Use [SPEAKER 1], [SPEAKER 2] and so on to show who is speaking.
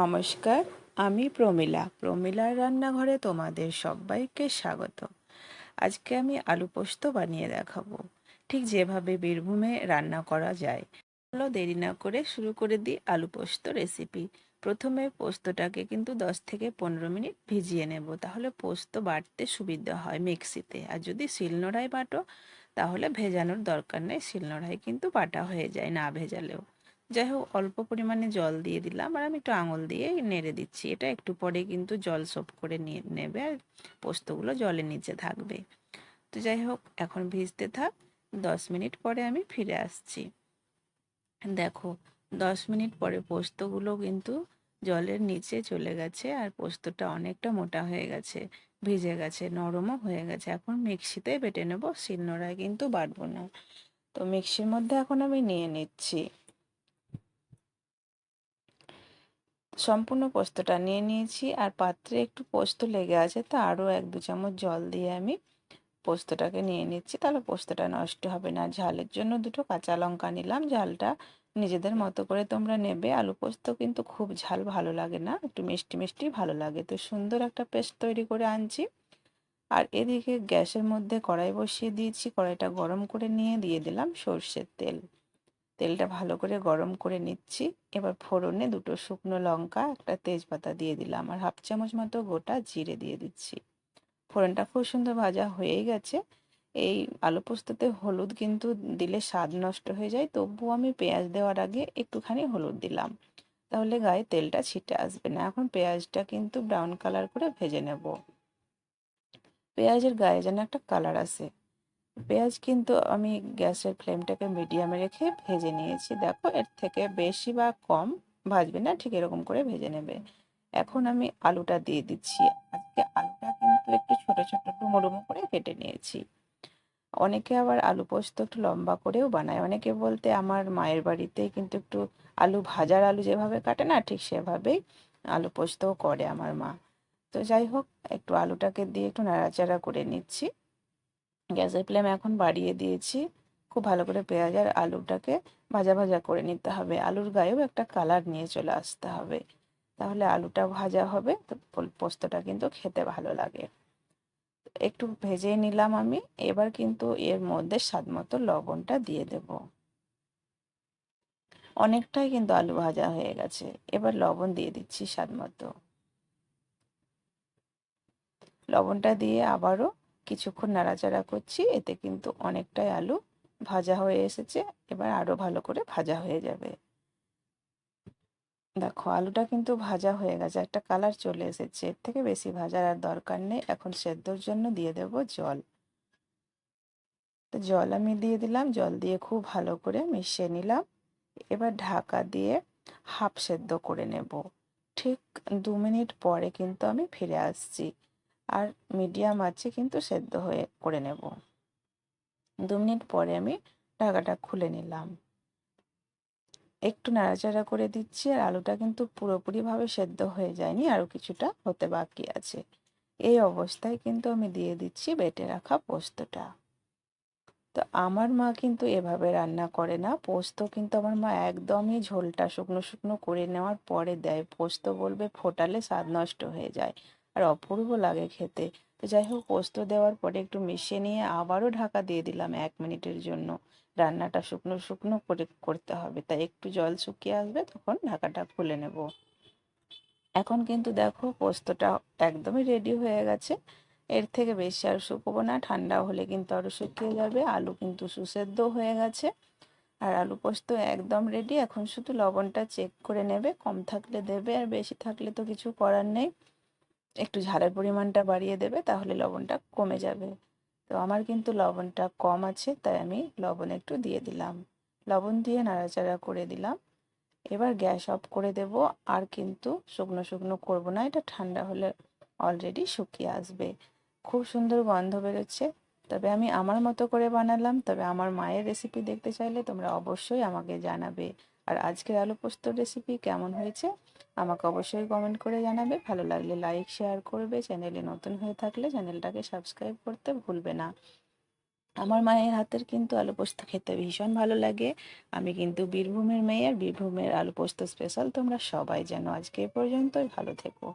[SPEAKER 1] নমস্কার, আমি প্রমিলা। প্রমিলার রান্নাঘরে তোমাদের সবাইকে স্বাগত আজকে আমি আলু পোস্ত বানিয়ে দেখাবো। ঠিক যেভাবে বীরভূমে রান্না করা যায়, চলো দেরি না করে শুরু করে দিই আলু পোস্ত রেসিপি। প্রথমে পোস্তটাকে কিন্তু দশ থেকে পনেরো মিনিট ভিজিয়ে নেব, তাহলে পোস্ত বাটতে সুবিধা হয় মিক্সিতে। আর যদি শিলনোড়ায় বাটো, তাহলে ভেজানোর দরকার নেই, শিলনোড়ায় কিন্তু বাটা হয়ে যায় না ভেজালেও। যাই হোক, অল্প পরিমাণে জল দিয়ে দিলাম আর আমি একটু আঙুল দিয়ে নেড়ে দিচ্ছি। এটা একটু পরে কিন্তু জল সোপ করে নিয়ে নেবে আর পোস্তগুলো জলের নিচে থাকবে। তো যাই হোক, এখন ভিজতে থাক, দশ মিনিট পরে আমি ফিরে আসছি। দেখো, দশ মিনিট পরে পোস্তগুলো কিন্তু জলের নিচে চলে গেছে আর পোস্তটা অনেকটা মোটা হয়ে গেছে, ভিজে গেছে, নরমও হয়ে গেছে। এখন মিক্সিতে বেটে নেব, শিলনোড়ায় কিন্তু বাটবো না। তো মিক্সির মধ্যে এখন আমি নিয়ে নিচ্ছি। সম্পূর্ণ পোস্তটা নিয়ে নিয়েছি আর পাত্রে একটু পোস্ত লেগে আছে, তা আরও এক দু চামচ জল দিয়ে আমি পোস্তটাকে নিয়ে নিচ্ছি। তাহলে পোস্তটা নষ্ট হবে না। ঝালের জন্য দুটো কাঁচা লঙ্কা নিলাম। ঝালটা নিজেদের মতো করে তোমরা নেবে। আলু পোস্ত কিন্তু খুব ঝাল ভালো লাগে না, একটু মিষ্টি মিষ্টি ভালো লাগে। তো সুন্দর একটা পেস্ট তৈরি করে আনছি। আর এদিকে গ্যাসের মধ্যে কড়াই বসিয়ে দিয়েছি। কড়াইটা গরম করে নিয়ে দিয়ে দিলাম সর্ষের তেল। তেলটা ভালো করে গরম করে নিচ্ছি। এবার ফোড়নে দুটো শুকনো লঙ্কা, একটা তেজপাতা দিয়ে দিলাম আর হাফ চামচ মতো গোটা জিরে দিয়ে দিচ্ছি। ফোড়নটা খুব সুন্দর ভাজা হয়েই গেছে। এই আলু পোস্ততে হলুদ কিন্তু দিলে স্বাদ নষ্ট হয়ে যায়, তবুও আমি পেঁয়াজ দেওয়ার আগে একটুখানি হলুদ দিলাম। তাহলে গায়ে তেলটা ছিটে আসবে না। এখন পেঁয়াজটা কিন্তু ব্রাউন কালার করে ভেজে নেব। পেঁয়াজের গায়ে যেন একটা কালার আসে। পেঁয়াজ কিন্তু আমি গ্যাসের ফ্লেমটাকে মিডিয়ামে রেখে ভেজে নিয়েছি। দেখো, এর থেকে বেশি বা কম ভাজবে না, ঠিক এরকম করে ভেজে নেবে। এখন আমি আলুটা দিয়ে দিচ্ছি। আজকে আলুটা কিন্তু একটু ছোট ছোট, ডুমো ডুমো করে কেটে নিয়েছি। অনেকে আবার আলু পোস্ত একটু লম্বা করেও বানায়। অনেকে বলতে আমার মায়ের বাড়িতে কিন্তু একটু আলু ভাজার আলু যেভাবে কাটে না, ঠিক সেভাবেই আলু পোস্তও করে আমার মা। তো যাই হোক, একটু আলুটাকে দিয়ে একটু নাড়াচাড়া করে নিচ্ছি। গ্যাসের ফ্লেম এখন বাড়িয়ে দিয়েছি। খুব ভালো করে পেঁয়াজ আর আলুটাকে ভাজা ভাজা করে নিতে হবে। আলুর গায়েও একটা কালার নিয়ে চলে আসতে হবে। তাহলে আলুটা ভাজা হবে। তো পোস্তটা কিন্তু খেতে ভালো লাগে। একটু ভেজে নিলাম আমি। এবার কিন্তু এর মধ্যে স্বাদ মতো লবণটা দিয়ে দেব। অনেকটাই কিন্তু আলু ভাজা হয়ে গেছে। এবার লবণ দিয়ে দিচ্ছি স্বাদ মতো। লবণটা দিয়ে আবারও কিছুক্ষণ নাড়াচাড়া করছি, এতে কিন্তু অনেকটাই আলু ভাজা হয়ে এসেছে, এবার আরও ভালো করে ভাজা হয়ে যাবে। দেখো, আলুটা কিন্তু ভাজা হয়ে গেছে, একটা কালার চলে এসেছে, এর থেকে বেশি ভাজার আর দরকার নেই, এখন সেদ্ধর জন্য দিয়ে দেব জল। তো জল আমি দিয়ে দিলাম, জল দিয়ে খুব ভালো করে মিশিয়ে নিলাম, এবার ঢাকা দিয়ে হাফ সেদ্ধ করে নেব। ঠিক দু মিনিট পরে কিন্তু আমি ফিরে আসছি। আর মিডিয়াম আছে কিন্তু সেদ্ধ হয়ে করে নেব। দু মিনিট পরে আমি ঢাকাটা খুলে নিলাম। একটু নাড়াচাড়া করে দিচ্ছি আর আলুটা কিন্তু পুরোপুরিভাবে সেদ্ধ হয়ে যায়নি, আরও কিছুটা হতে বাকি আছে। এই অবস্থায় কিন্তু আমি দিয়ে দিচ্ছি বেটে রাখা পোস্তটা। তো আমার মা কিন্তু এভাবে রান্না করে না। পোস্ত কিন্তু আমার মা একদমই ঝোলটা শুকনো শুকনো করে নেওয়ার পরে দেয়। পোস্ত বলবে ফোটালে স্বাদ নষ্ট হয়ে যায়। আর অপূর্ব লাগে খেতে। তো যাই হোক, পোস্ত দেওয়ার পরে একটু মিশিয়ে নিয়ে আবারও ঢাকা দিয়ে দিলাম এক মিনিটের জন্য। রান্নাটা শুকনো শুকনো করে করতে হবে। তাই একটু জল শুকিয়ে আসবে, তখন ঢাকাটা খুলে নেব। এখন কিন্তু দেখো, পোস্তটা একদমই রেডি হয়ে গেছে। এর থেকে বেশি আর শুকবো না, ঠান্ডা হলে কিন্তু আরও শুকিয়ে যাবে। আলু কিন্তু সুসেদ্ধ হয়ে গেছে। আর আলু পোস্ত একদম রেডি এখন শুধু লবণটা চেক করে নেবে, কম থাকলে দেবে আর বেশি থাকলে তো কিছু করার নেই। একটু ঝালের পরিমাণটা বাড়িয়ে দেবে, তাহলে লবণটা কমে যাবে। তো আমার কিন্তু লবণটা কম আছে, তাই আমি লবণ একটু দিয়ে দিলাম। লবণ দিয়ে নাড়াচাড়া করে দিলাম। এবার গ্যাস অফ করে দেব, আর কিন্তু শুকনো শুকনো করব না, এটা ঠান্ডা হলে অলরেডি শুকিয়ে আসবে। খুব সুন্দর গন্ধ বেরোচ্ছে। তবে আমি আমার মতো করে বানালাম, তবে আমার মায়ের রেসিপি দেখতে চাইলে তোমরা অবশ্যই আমাকে জানাবে। আর আজকের আলু পোস্ত রেসিপি কেমন হয়েছে? আমাকে অবশ্যই কমেন্ট করে জানাবে। ভালো লাগলে লাইক শেয়ার করবে। চ্যানেলে নতুন হয়ে থাকলে চ্যানেলটাকে সাবস্ক্রাইব করতে ভুলবে না। আমার মায়ের হাতের কিন্তু আলু পোস্ত খেতে ভীষণ ভালো লাগে। আমি কিন্তু বীরভূমের মেয়ে। আর বীরভূমের আলু পোস্ত স্পেশাল তোমরা সবাই জানো। আজকে এ পর্যন্তই। ভালো থেকো।